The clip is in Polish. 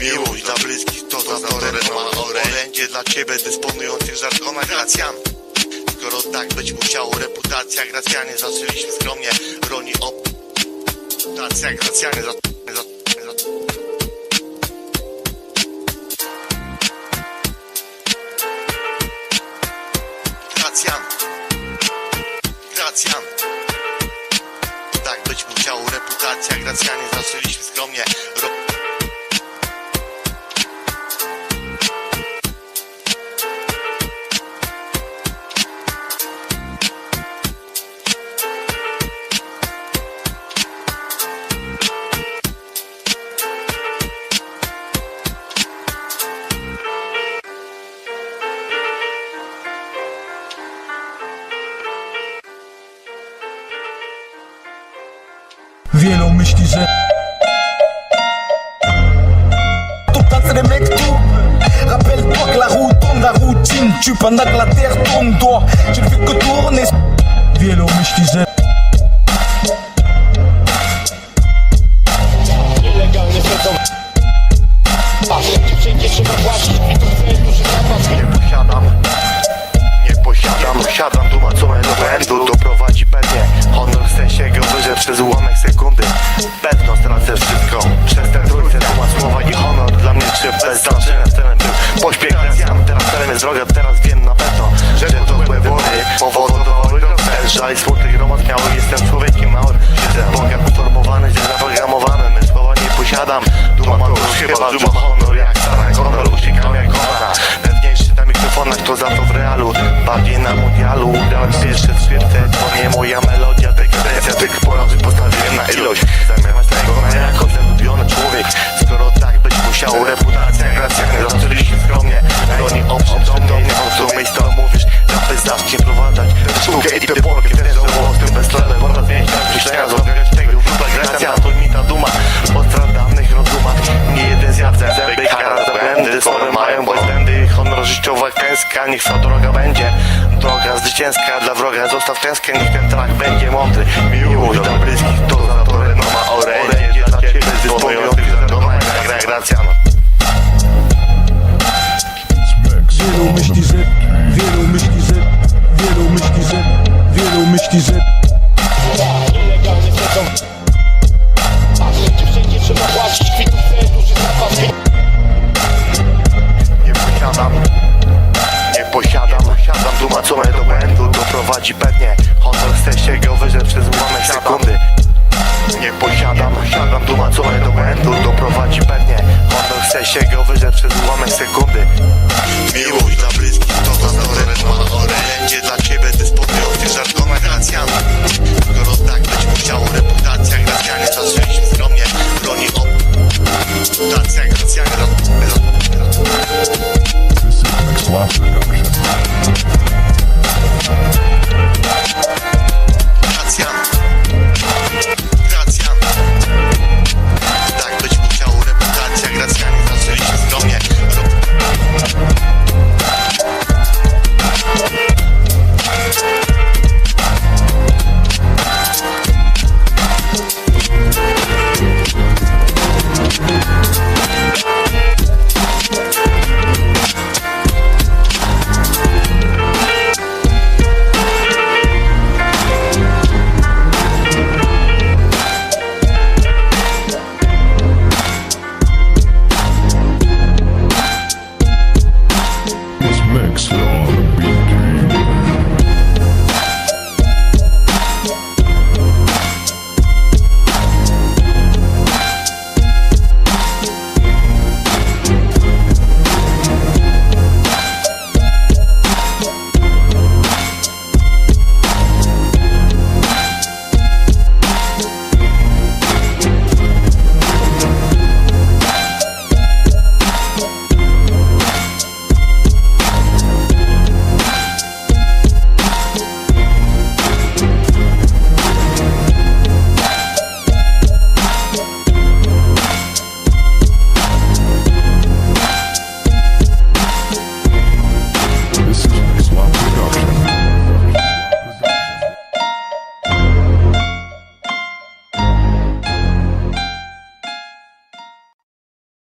Miłość dla bliskich to za renoma Orędzie dla ciebie dysponujących żargona Gracjan Skoro tak być musiało reputacja Gracjanie zaczęliśmy skromnie. Roni op Reputacja Gracjanie za Gracjan Gracjan Tak być musiało reputacja Gracjanie zaczęliśmy Wielu myśli, że Tout un les mecs tout Rappelle-toi que la tourne, la routine tue pendant que la terre tourne Toi, je ne fais que tourner Wielu myśli, że Nielegalnie siedzą. Patrzę, gdzie wszędzie trzeba płacić. Nie posiadam. Nie posiadam. Posiadam duma co me do błędu Doprowadzi pewnie Honor chce się go wyżej przez ułamek Jest droga Teraz wiem na pewno Że to złe wody Powodowały rozpęd Żal i smutek romans miały Jestem człowiekiem małym Siedzę Boga uformowany Źle zaprogramowany. My słowa nie posiadam. Duma to już chyba Duma honor jak stara Honor. Uciekał jak ona Pewniejszy na mikrofonach to za to w realu Bardziej na mundialu Grałem pierwsze Niech ta droga będzie. Droga zwycięska dla wroga Zostaw klęskę Niech ten trak będzie mądry. Miłość dla bliskich To za to renoma Orędzie dla ciebie Dysponujących żargona Gra Gracjan Wielu myśli, że Wielu myśli, że Wielu myśli, że Wielu myśli, że błędu Doprowadzi pewnie Honor chce się go wyżej przez ułamek sekundy. Nie posiadam Posiadam duma co do błędu Doprowadzi pewnie Honor chce się go wyżej przez ułamek sekundy